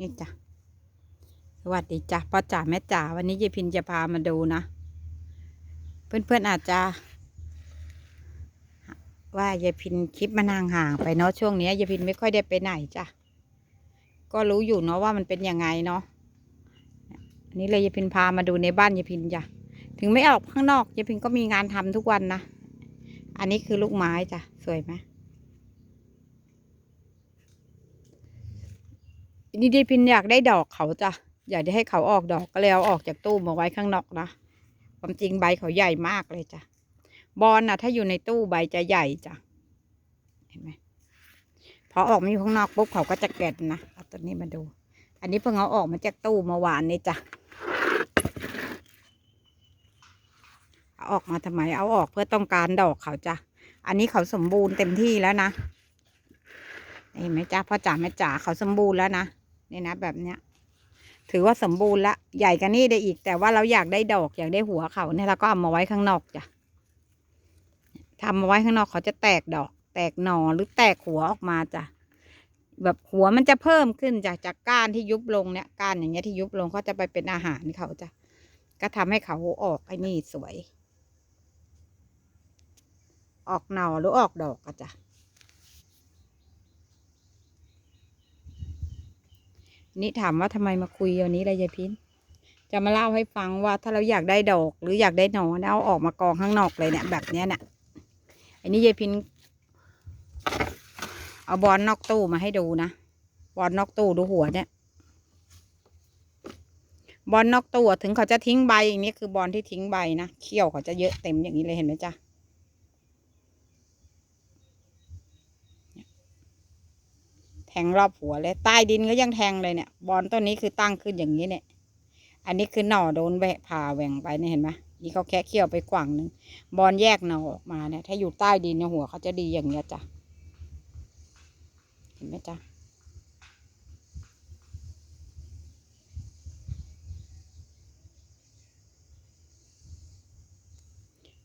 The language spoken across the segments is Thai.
นี่จ้ะสวัสดีจ้ะพ่อจ๋าแม่จ๋าวันนี้ยายพินจะพามาดูนะ เพื่อนๆอาจจะ ว่ายายพินคลิปมันห่างๆไปเนาะช่วงนี้ยยายพินไม่ค่อยได้ไปไหนจ้ะก็รู้อยู่เนาะว่ามันเป็นยังไงเนาะอันนี้เลยยายพินพามาดูในบ้านยายพินจ้ะถึงไม่ออกข้างนอกยายพินก็มีงานทำทุกวันนะอันนี้คือลูกไม้จ้ะสวยไหม นี่ยายพินอยากได้ดอกเขาจ้ะอยากจะให้เขาออกดอกก็เลยเอาออกจากตู้มาไว้ข้างนอกนะความจริงใบเขาใหญ่มากเลยจ้ะบอลน่ะถ้าอยู่ในตู้ใบจะใหญ่จ้ะเห็นไหมพอออกมาอยู่ข้างนอกปุ๊บเขาก็จะแก่นนะเอาตัวนี้มาดู อันนี้เพิ่งเอาออกมาจากตู้เมื่อวานนี่จ้ะเอาออกมาทำไมเอาออกเพื่อต้องการดอกเขาจ้ะอันนี้เขาสมบูรณ์เต็มที่แล้วนะเห็นไหมจ้ะพ่อจ๋าแม่จ๋าเขาสมบูรณ์แล้วนะ นี่นะแบบเนี้ย ถือว่าสมบูรณ์ละ ใหญ่กันนี่ได้อีก แต่ว่าเราอยากได้ดอกอยากได้หัวเขาเนี่ยเราก็เอามาไว้ข้างนอกจ้ะทำมาไว้ข้างนอกเขาจะแตกดอก แตกหน่อหรือแตกหัวออกมาจ้ะแบบหัวมันจะเพิ่มขึ้นจากจากก้านที่ยุบลงเนี่ยก้านอย่างเงี้ยที่ยุบลงก็จะไปเป็นอาหารเขาจ้ะก็ทำให้เขาออกไอ้นี่สวย ออกหน่อหรือออกดอกอะจ้ะ นี่ถามว่าทำไมมาคุยวันนี้เลยยายพินจะมาเล่าให้ฟังว่าถ้าเราอยากได้ดอกหรืออยากได้หนอนเอาออกมากองข้างนอกเลยเนี่ยแบบเนี้ยเนี่ยอันนี้ยายพินเอาบอลนอกตู้มาให้ดูนะบอลนอกตู้ดูหัวเนี่ย บอลนอกตู้ถึงเขาจะทิ้งใบอย่างนี้คือบอลที่ทิ้งใบนะเขี้ยวเขาจะเยอะเต็มอย่างนี้เลยเห็นไหมจ๊ะ แท งรอบหัวเลยใต้ดินก็ยังแทงเลยเนี่ยบอลต้นนี้คือตั้งขึ้นอย่างนี้เนี่ย อันนี้คือหน่อโดนแบะผ่าแหว่งไปเนี่ยเห็นไหมนี่เขาแค่เคี่ยวไปกว่างหนึ่งบอลแยกหน่อออกมาเนี่ย ถ้าอยู่ใต้ดินเนี่ยหัวเขาจะดีอย่างเงี้ยจ้ะเห็นไหมจ๊ะ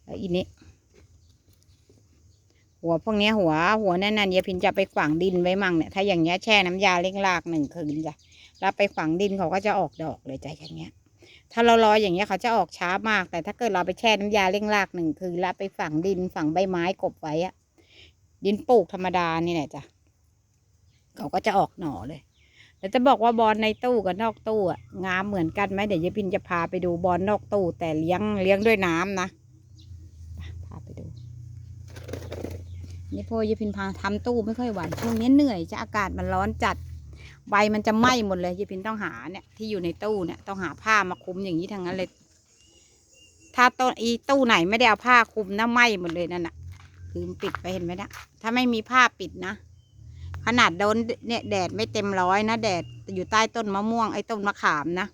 แล้วอีนี้ หัวพวกนี้หัวหัวนั่นน่ะเยายพินจะไปฝังดินไว้มั่งเนี่ยถ้าอย่างเงี้ยแช่น้ำยาเล้งรากหนึ่งคืนจ้ะแล้วไปฝังดินเขาก็จะออกดอกเลยจ้ะอย่างเงี้ย ถ้าเรารออย่างเงี้ยเขาจะออกช้ามาก แต่ถ้าเกิดเราไปแช่น้ำยาเล้งรากหนึ่งคืนแล้วไปฝังดินฝังใบไม้กบไว้อะดินปลูกธรรมดานี่แหละจ้ะเขาก็จะออกหน่อเลยแต่จะบอกว่าบอลในตู้กับนอกตู้อะงามเหมือนกันไหมเดี๋ยวยายพินจะพาไปดูบอลนอกตู้แต่เลี้ยงเลี้ยงด้วยน้ำนะพาไปดู นี่พ่อยายพินพาทำตู้ไม่ค่อยไหวช่วงนี้เหนื่อยจะอากาศมันร้อนจัดใบมันจะไหม้หมดเลยยายพินต้องหาเนี่ยที่อยู่ในตู้เนี่ยต้องหาผ้ามาคุมอย่างนี้ทั้งนั้นเลย ถ้าต้นอีตู้ไหนไม่ได้เอาผ้าคุมนะไหม้หมดเลยนั่นน่ะคืมปิดไปเห็นไหมนะถ้าไม่มีผ้าปิดนะ ขนาดโดนเนี่ยแดดไม่เต็มร้อยนะแดดอยู่ใต้ต้นมะม่วงไอ้ต้นมะขามนะ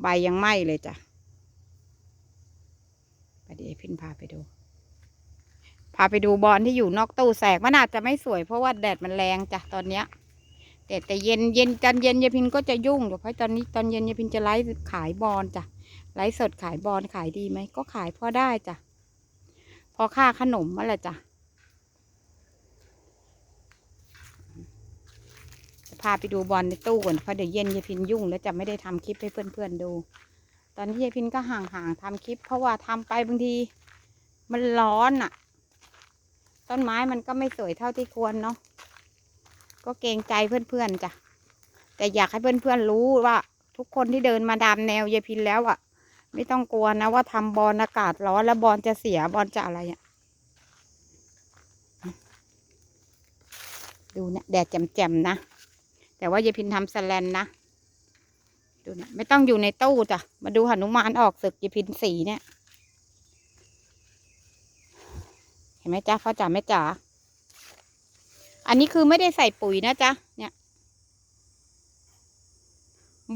ใบยังไหม้เลยจ้ะไปเดี๋ยวพินพาไปดูาไปดูบอลที่อยู่นอกตู้แสกมันอาจจะไม่สวยเพราะว่าแดดมันแรงจ้ะตอนเนี้ยแต่แต่เย็นเย็นตอนเย็นยายพินก็จะยุ่งเดี๋ยวพราะตอนนี้ตอนเย็นยายพินจะไลฟ์ขายบอลจ้ะไลฟ์สดขายบอลขายดีไหมก็ขายพอได้จ้ะพอค่าขนมมาแหละจ้ะพาไปดูบอลในตู้ก่อนเพราะเดี๋ยวเย็นยายพินยุ่งแล้วจะไม่ได้ทำคลิปให้เพื่อนๆดู ตอนนี้ยายพินก็ห่างๆทำคลิป เพราะว่าทำไปบางที มันร้อนอะ ต้นไม้มันก็ไม่สวยเท่าที่ควรเนาะก็เกรงใจเพื่อนๆจ้ะแต่อยากให้เพื่อนๆรู้ว่า ทุกคนที่เดินมาดามแนวยายพินแล้วอะ่ะ ไม่ต้องกลัวนะว่าทำบอลอากาศร้อนแล้วบอลจะเสียบอลจะอะไรอะ่ะดูเนี่ยแดดแจ่มๆนะ แต่ว่ายายพินทำสแลนนะดูเนี่ยไม่ต้องอยู่ในตู้จ้ะมาดูหนุมานออกศึกยายพินสีเนี่ย เห็นไหมจ๊ะพ่อจ๋าแม่จ๋าอันนี้คือไม่ได้ใส่ปุ๋ยนะจ๊ะเนี่ย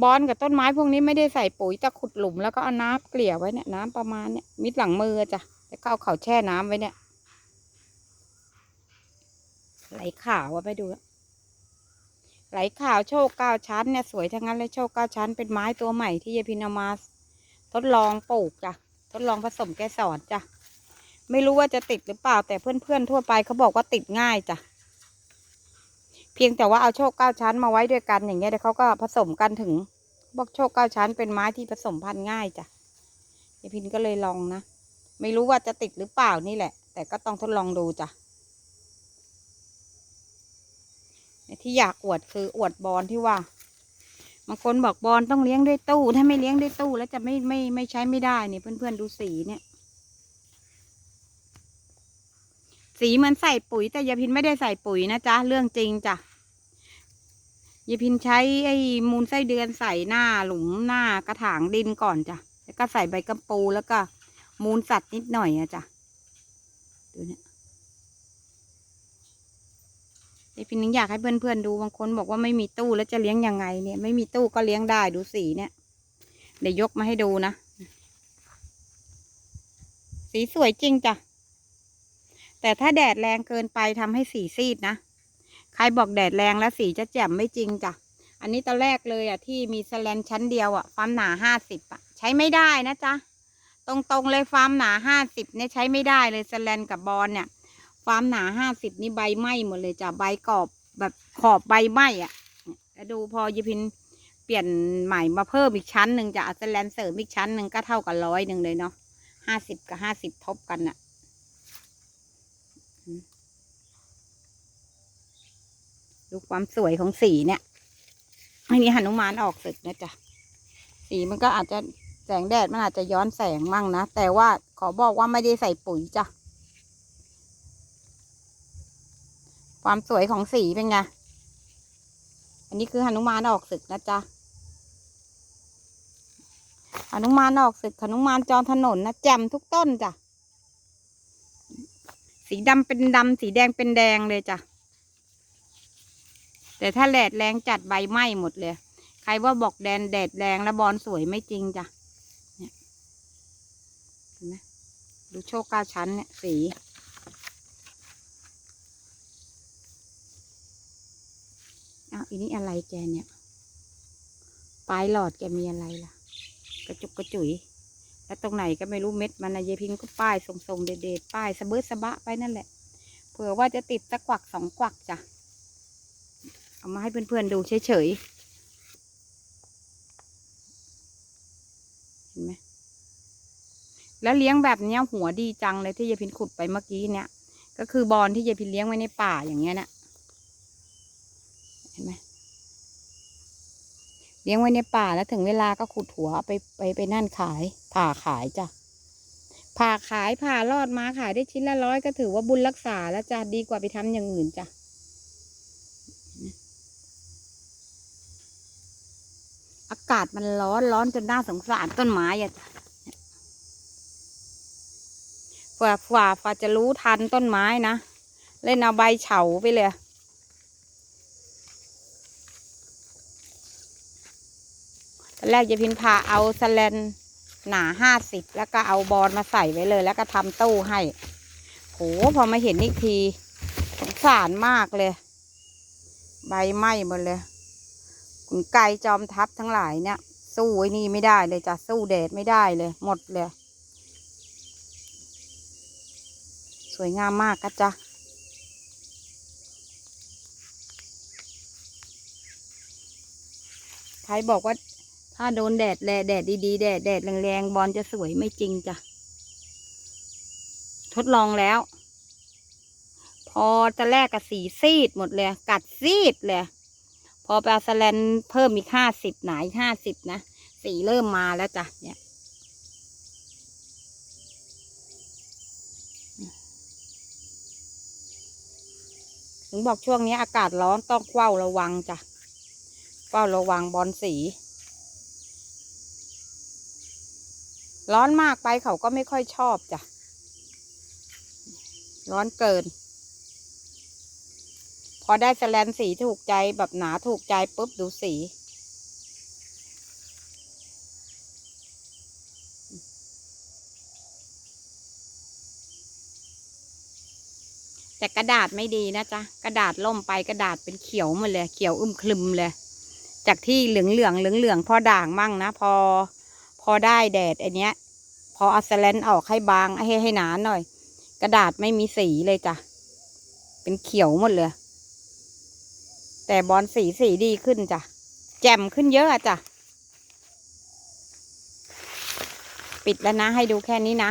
บอนกับต้นไม้พวกนี้ไม่ได้ใส่ปุ๋ยแต่ขุดหลุมแล้วก็เอาน้ำเกลี่ยไว้เนี่ยน้ำประมาณเนี่ยมิดหลังมือจ้ะแล้วก็เอาเข่าแช่น้ำไว้เนี่ยไหลขาวอะไปดูไหลขาวโชคเก้าชั้นเนี่ยสวยทั้งนั้นเลยโชคเก้าชั้นเป็นไม้ตัวใหม่ที่ยายพินามาทดลองปลูกจ้ะทดลองผสมแกสอนจ้ะ ไม่รู้ว่าจะติดหรือเปล่า แต่เพื่อนๆทั่วไปเขาบอกว่าติดง่ายจ้ะ เพียงแต่ว่าเอาโชคเก้าชั้นมาไว้ด้วยกันอย่างเงี้ยเดี๋ยวเขาก็ผสมกันถึงบอกโชคเก้าชั้นเป็นไม้ที่ผสมพันธุ์ง่ายจ้ะยายพินก็เลยลองนะ ไม่รู้ว่าจะติดหรือเปล่านี่แหละ แต่ก็ต้องทดลองดูจ้ะที่อยากอวดคืออวดบอลที่ว่าบางคนบอกบอลต้องเลี้ยงด้วยตู้ ถ้าไม่เลี้ยงด้วยตู้แล้วจะไม่ไม่ไม่ใช้ไม่ได้เนี่ยเพื่อนๆดูสีเนี่ย สีเหมือนใส่ปุ๋ย แต่ยายพินไม่ได้ใส่ปุ๋ยนะจ๊ะ เรื่องจริงจ้ะยายพินใช้ไอ้มูลไส้เดือนใส่หน้าหลุมหน้ากระถางดินก่อนจ้ะ แล้วก็ใส่ใบกำปูแล้วก็ มูลสัตว์นิดหน่อยอะจ้ะดูเนี่ยยายพินนึงอยากให้เพื่อนๆดูบางคนบอกว่าไม่มีตู้แล้วจะเลี้ยงยังไงเนี่ย ไม่มีตู้ก็เลี้ยงได้ดูสีเนี่ย เดี๋ยวยกมาให้ดูนะ สีสวยจริงจ้ะ แต่ถ้าแดดแรงเกินไปทำให้สีซีดนะ ใครบอกแดดแรงแล้วสีจะแจ่มไม่จริงจ้ะ อันนี้ตอนแรกเลยอะที่มีสแลนชั้นเดียวอะความหนาห้าสิบอะใช้ไม่ได้นะจ๊ะ ตรงๆเลยความหนาห้าสิบเนี่ยใช้ไม่ได้เลยสแลนกับบอลเนี่ยความหนาห้าสิบนี่ใบไหม้หมดเลยจ้ะใบกรอบแบบขอบใบไหม้อะแล้วดูพอยายพินเปลี่ยนใหม่มาเพิ่มอีกชั้นหนึ่งจะอาสแลนเสริมอีกชั้นหนึ่งก็เท่ากับร้อยหนึ่งเลยเนาะห้าสิบกับห้าสิบทบกันอะ ดูความสวยของสีเนี่ยอันนี้หนุมานออกศึกนะจ๊ะสีมันก็อาจจะแสงแดดมันอาจจะย้อนแสงมั่งนะ แต่ว่าขอบอกว่าไม่ได้ใส่ปุ๋ยจ้ะ ความสวยของสีเป็นไง อันนี้คือหนุมานออกศึกนะจ๊ะหนุมานออกศึกหนุมานจอถนนนะแจ่มทุกต้นจ้ะ สีดำเป็นดำสีแดงเป็นแดงเลยจ้ะ แต่ถ้าแดดแรงจัดใบไหม้หมดเลย ใครว่าบอกแดนแดดแรงแล้วบอลสวยไม่จริงจ้ะเนี่ยเห็นไหมดูโชคเก้าชั้นเนี่ยสีอ้าวอันนี้อะไรแกเนี่ยปลายหลอดแกมีอะไรล่ะ กระจุกกระจุย แล้วตรงไหนก็ไม่รู้เม็ดมันนะเยพินก็ป้ายทรงๆเด็ดๆป้ายสะเบิดสะบะไปนั่นแหละ เผื่อว่าจะติดสักกวักสองกวักจ้ะ เอามาให้เพื่อนๆดูเฉยๆ เห็นไหม แล้วเลี้ยงแบบเนี้ยหัวดีจังเลยที่ยายพินขุดไปเมื่อกี้เนี่ย ก็คือบอลที่ยายพินเลี้ยงไว้ในป่าอย่างเงี้ยนะเห็นไหมเลี้ยงไว้ในป่าแล้วถึงเวลาก็ขุดหัวไปไปไปนั่นขาย ผ่าขายจ้ะผ่าขายผ่ารอดมาขายได้ชิ้นละร้อยก็ถือว่าบุญรักษาแล้วจ้ะดีกว่าไปทำอย่างอื่นจ้ะากาศมันร้อนร้อนจนน่าสงสารต้นไม้อะฝ่าฝ่าฝ่าจะรู้ทันต้นไม้นะ เล่นเอาใบเฉาไปเลยตอนแรกจะพินพาเอาสแลนหนาห้าสิบแล้วก็เอาบอลมาใส่ไว้เลย แล้วก็ทำตู้ให้ โห พอมาเห็นอีกที สงสารมากเลย ใบไหม้หมดเลย ขุนไก่จอมทัพทั้งหลายเนี่ย สู้ไอ้นี่ไม่ได้เลยจ้ะสู้แดดไม่ได้เลย หมดเลย สวยงามมากก็จ้ะใครบอกว่าถ้าโดนแดดแลแดดดีๆ แดดแดดแรงๆบอลจะสวยไม่จริงจ้ะ ทดลองแล้ว พอจะแรกกับสีซีดหมดเลย กัดซีดเลย พอไปเอาสแลนเพิ่มอีกห้าสิบหนาห้าสิบนะ สีเริ่มมาแล้วจ้ะเนี่ยถึงบอกช่วงนี้อากาศร้อนต้องเฝ้าระวังจ้ะเฝ้าระวังบอลสี ร้อนมากไปเขาก็ไม่ค่อยชอบจ้ะ ร้อนเกิน พอได้สแลนสีถูกใจแบบหนาถูกใจปุ๊บดูสี แต่กระดาษไม่ดีนะจ๊ะ กระดาษล่มไปกระดาษเป็นเขียวหมดเลย เขียวอึมครึมเลย จากที่เหลืองเหลืองเหลืองเหลืองพอด่างมั่งนะ พอ พอได้แดดไอเนี้ย พอเอาสแลนออกให้บางให้ให้หนาหน่อย กระดาษไม่มีสีเลยจ้ะเป็นเขียวหมดเลย แต่บอลสีสีดีขึ้นจ้ะ แจ่มขึ้นเยอะอะจ้ะ ปิดแล้วนะ ให้ดูแค่นี้นะ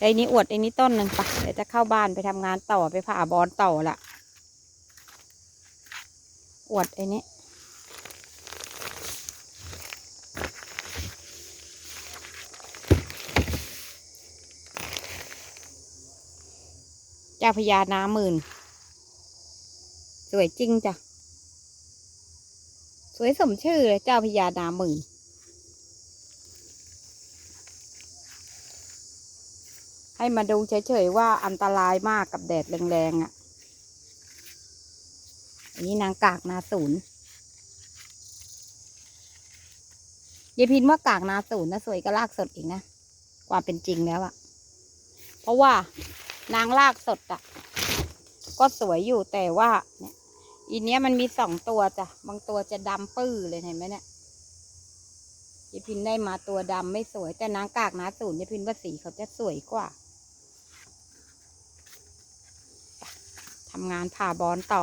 ไอ้นี้อวดไอ้นี้ต้นหนึ่งปะเดี๋ยวจะเข้าบ้านไปทำงานต่อไปผ่าบอลต่อละอวดไอ้นี้เจ้าพญานาหมื่น วยจริงจ้ะ สวยสมชื่อเลยเจ้าพญานาหมื่นให้มาดูเฉยๆว่าอันตรายมากกับแดดแรงๆอะ่ะ อันนี้นางกากนาศูนย์ยายพินว่ากากนาศูนย์นะสวยก็ลากสดอีกนะความเป็นจริงแล้วอะเพราะว่านางลากสดอะ ก็สวยอยู่แต่ว่าเนี่ย อีเนี้ยมันมีสองตัวจ้ะ บางตัวจะดำปื้อเลยเห็นไหมเนี่ยยายพินได้มาตัวดำไม่สวย แต่นางกากนาศูนย์ยายพินว่าสีเขาจะสวยกว่าทำงานผ่าบอลต่อ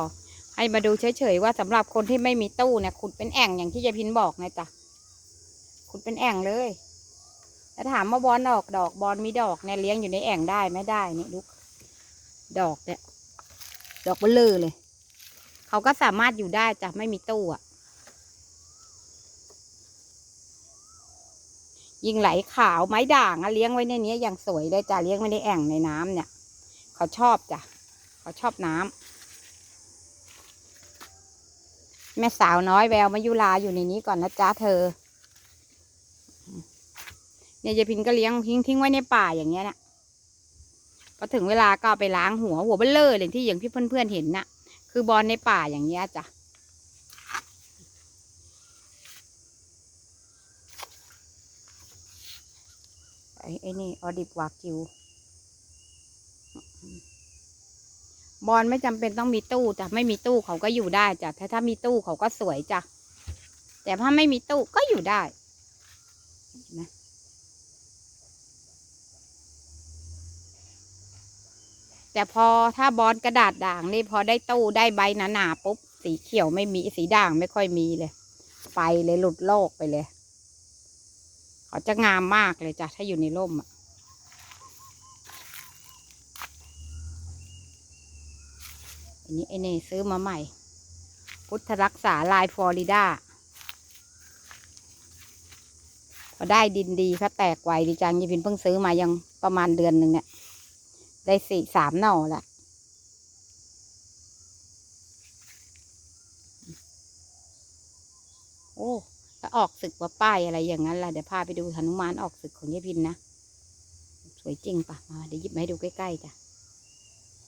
ให้มาดูเฉยๆว่าสำหรับคนที่ไม่มีตู้เนี่ยขุดเป็นแอ่งอย่างที่ยายพินบอกนะจ๊ะขุดเป็นแอ่งเลยแล้วถามว่าบอลออกดอกบอลมีดอกเนี่ยเลี้ยงอยู่ในแอ่งได้ไม่ได้นี่ลูกดอกเนี่ยดอกเบลอเลย เขาก็สามารถอยู่ได้จ้ะไม่มีตู้อะยิงไหลขาวไม้ด่างอะเลี้ยงไว้ในนี้อย่างสวยเลยจ้ะเลี้ยงไว้ในแอ่งในน้ำเนี่ย เขาชอบจ้ะเขาชอบน้ำแม่สาวน้อยแววมายุลาอยู่ในนี้ก่อนนะจ๊ะเธอ เนี่ยยายพินก็เลี้ยงทิ้งทิ้งไว้ในป่าอย่างเงี้ยนะพอถึงเวลาก็ไปล้างหัวหัวเบลเลอร์เลยที่อย่างที่เพื่อนๆเห็นน่ะ คือบอลในป่าอย่างเงี้ยจ้ะไอ้ไอ้นี่ออดิบวากิว บอลไม่จำเป็นต้องมีตู้จ้ะไม่มีตู้เขาก็อยู่ได้จ้ะถ้าถ้ามีตู้เขาก็สวยจ้ะแต่ถ้าไม่มีตู้ก็อยู่ได้นไหม แต่พอถ้าบอลกระดาษด่างนี่พอได้ตู้ได้ใบหนาๆปุ๊บสีเขียวไม่มีสีด่างไม่ค่อยมีเลยไฟเลยหลุดโลกไปเลยเขาจะงามมากเลยจ้ะถ้าอยู่ในร่มอะอันนี้ไอ้นี่ซื้อมาใหม่ พุทธรักษาลายฟลอริดาพอได้ดินดีเขาแตกไวดีจังยี่พินเพิ่งซื้อมายังประมาณเดือนหนึ่งเนี่ย ได้สี่สามหน่อละโอ้แล้วออกศึกว่าป้ายอะไรอย่างนั้นล่ะ เดี๋ยวพาไปดูหนุมานออกศึกของยี่พินนะ สวยจริงปะมาเดี๋ยวหยิบมาให้ดูใกล้ๆจ้ะ